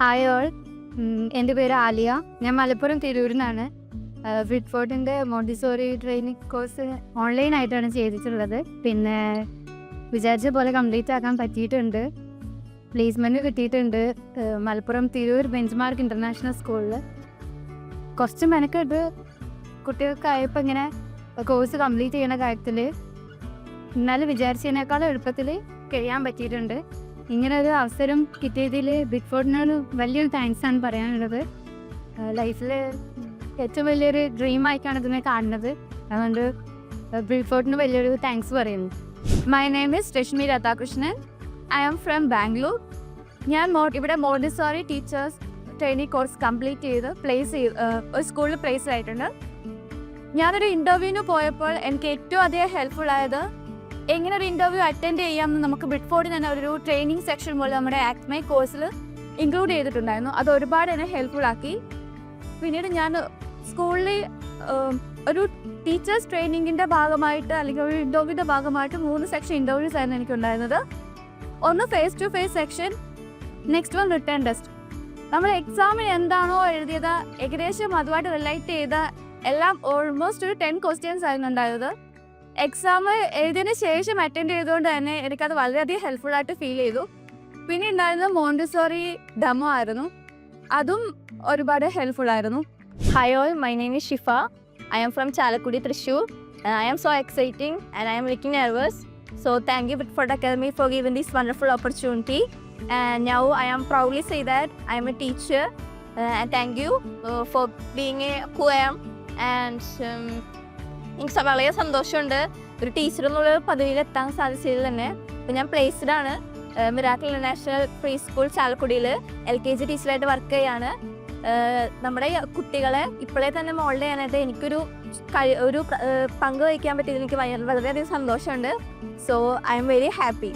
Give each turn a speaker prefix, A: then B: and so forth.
A: Hi all എന്റെ പേര് ആലിയ. ഞാൻ മലപ്പുറം തിരൂരിൽ നിന്നാണ് ഫിറ്റ്ഫോർട്ടിന്റെ മോണ്ടിസോറി ട്രെയിനിങ് കോഴ്സ് ഓൺലൈനായിട്ടാണ് ചെയ്തിട്ടുള്ളത്. പിന്നെ വിചാരിച്ച പോലെ കംപ്ലീറ്റ് ആക്കാൻ പറ്റിയിട്ടുണ്ട്. പ്ലേസ്മെന്റ് കിട്ടിയിട്ടുണ്ട്. Malappuram Tirur benchmark international സ്കൂളിൽ കുറച്ച് മെനക്കെട്ട് കുട്ടികൾക്കായപ്പോൾ ഇങ്ങനെ കോഴ്സ് കംപ്ലീറ്റ് ചെയ്യുന്ന കാര്യത്തിൽ എന്നാലും വിചാരിച്ചതിനേക്കാളും എളുപ്പത്തിൽ കഴിയാൻ പറ്റിയിട്ടുണ്ട്. ഇങ്ങനെ ഒരു അവസരം കിട്ടിയതിൽ ബിഗ് ഫോർട്ടിനോട് വലിയൊരു താങ്ക്സ് ആണ് പറയാനുള്ളത്. ലൈഫിൽ ഏറ്റവും വലിയൊരു ഡ്രീം ആയിട്ടാണ് ഇതിനെ കാണുന്നത്. അതുകൊണ്ട് ബിഗ് ഫോർട്ടിന് വലിയൊരു താങ്ക്സ് പറയുന്നു. My name is Rashmi Radhakrishnan I am from Bangalore ഞാൻ മോ ഇവിടെ Montessori teachers training course complete ചെയ്ത് പ്ലേസ് ചെയ്ത് ഒരു സ്കൂളിൽ പ്ലേസ് ആയിട്ടുണ്ട്. ഞാനൊരു ഇന്റർവ്യൂവിന് പോയപ്പോൾ എനിക്ക് ഏറ്റവും അധികം ഹെൽപ്ഫുൾ ആയത് എങ്ങനെ ഒരു ഇന്റർവ്യൂ അറ്റൻഡ് ചെയ്യാമെന്ന് നമുക്ക് ബിഡ്ഫോർഡിൽ തന്നെ ഒരു ട്രെയിനിങ് സെക്ഷൻ പോലെ നമ്മുടെ ആക്മൈ കോഴ്സിൽ ഇൻക്ലൂഡ് ചെയ്തിട്ടുണ്ടായിരുന്നു. അത് ഒരുപാട് എന്നെ ഹെൽപ്ഫുൾ ആക്കി. പിന്നീട് ഞാൻ സ്കൂളിൽ ഒരു ടീച്ചേഴ്സ് ട്രെയിനിങ്ങിന്റെ ഭാഗമായിട്ട് അല്ലെങ്കിൽ ഒരു ഇന്റർവ്യൂവിന്റെ ഭാഗമായിട്ട് മൂന്ന് സെക്ഷൻ ഇന്റർവ്യൂസ് ആയിരുന്നു എനിക്കുണ്ടായിരുന്നത്. ഒന്ന് face to face section next one written test നമ്മൾ എക്സാമിന് എന്താണോ എഴുതിയത് ഏകദേശം അതുമായിട്ട് റിലേറ്റ് ചെയ്ത എല്ലാം ഓൾമോസ്റ്റ് ഒരു ടെൻ ക്വസ്റ്റ്യൻസ് ആയിരുന്നു ഉണ്ടായത്. എക്സാം എഴുതിയതിനു ശേഷം അറ്റൻഡ് ചെയ്തുകൊണ്ട് തന്നെ എനിക്കത് വളരെയധികം ഹെൽപ്ഫുൾ ആയിട്ട് ഫീൽ ചെയ്തു. പിന്നെ ഉണ്ടായിരുന്നത് മോണ്ടിസോറി ഡെമോ ആയിരുന്നു. അതും ഒരുപാട് ഹെൽപ്ഫുൾ ആയിരുന്നു.
B: Hi all my name is Shifa I am from Chalakudy Thrissur I am so exciting and I am looking nervous so thank you for academy for given these wonderful opportunity and ഞാൻ I am proudly say that I am a teacher and thank you for being a who I am and എനിക്ക് വളരെ സന്തോഷമുണ്ട്. ഒരു teacher എന്നുള്ള പദവിയിൽ എത്താൻ സാധിച്ചതിൽ തന്നെ. ഇപ്പം ഞാൻ പ്ലേസ്ഡ് ആണ്. മിറാക്കിൾ ഇന്റർനാഷണൽ പ്രീ സ്കൂൾ ചാലക്കുടിയിൽ എൽ കെ ജി ടീച്ചറായിട്ട് വർക്ക് ചെയ്യാണ്. നമ്മുടെ കുട്ടികളെ ഇപ്പോഴേ തന്നെ മോൾഡ് ചെയ്യാനായിട്ട് എനിക്കൊരു ഒരു പങ്ക് വഹിക്കാൻ പറ്റിയത് എനിക്ക് വളരെയധികം സന്തോഷമുണ്ട്. So I am very happy